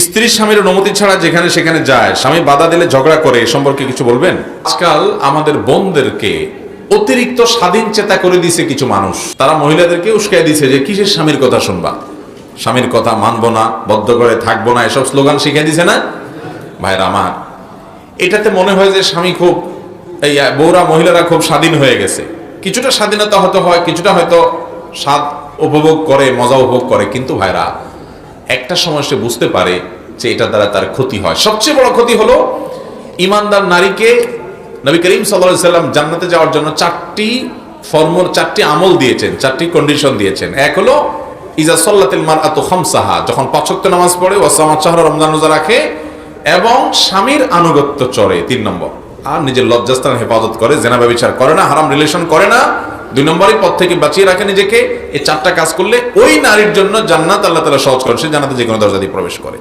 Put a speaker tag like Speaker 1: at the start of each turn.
Speaker 1: স্ত্রী স্বামীর অনুমতি ছাড়া যেখানে সেখানে যায়, স্বামী বাধা দিলে ঝগড়া করে এ সম্পর্কে কিছু বলবেন? আজকাল আমাদের বোনদেরকে অতিরিক্ত স্বাধীন চেতা করে দিছে কিছু মানুষ। তারা মহিলাদেরকে উস্কাই দিছে যে, কিসের স্বামীর কথা শুনবা? স্বামীর কথা মানবো না, বদ্ধ করে থাকব না, এসব স্লোগান শিখিয়ে দিছে না? ভাইরা আমার, এটাতে মনে হয় যে স্বামী খুব, এই বউরা মহিলারা খুব স্বাধীন হয়ে গেছে। কিছুটা স্বাধীনতা হয়তো হয়, কিছুটা হয়তো স্বাদ উপভোগ করে, মজা উপভোগ করে। কিন্তু ভাইরা একটা সময় সে বুঝতে পারে যে এটা দ্বারা তার ক্ষতি হয়। সবচেয়ে বড় ক্ষতি হলো, ইমানদার নারীকে নবী করিম সাল্লাহ সাল্লাম জান্নাতে যাওয়ার জন্য চারটি ফর্মর চারটি আমল দিয়েছেন, চারটি কন্ডিশন দিয়েছেন। এক হলো, ইজা সল্লাতিল মার আত খমসাহা যখন পাঁচক্ত নামাজ পড়ে ওয়াসামা চাহরা রমজান রোজা রাখে এবং স্বামীর আনুগত্য চড়ে, তিন নম্বর। আর নিজের লজ্জাস্থান হেফাজত করে জেনাবা বিচার করে না, হারাম রিলেশন করে না দুই নম্বরের পথ থেকে বাঁচিয়ে রাখে নিজেকে, এই চারটা কাজ করলে ওই নারীর জন্য জান্নাত আল্লাহ তালা সহজ করেন, সে জানাতে যে কোনো দরজা দিয়ে প্রবেশ করে।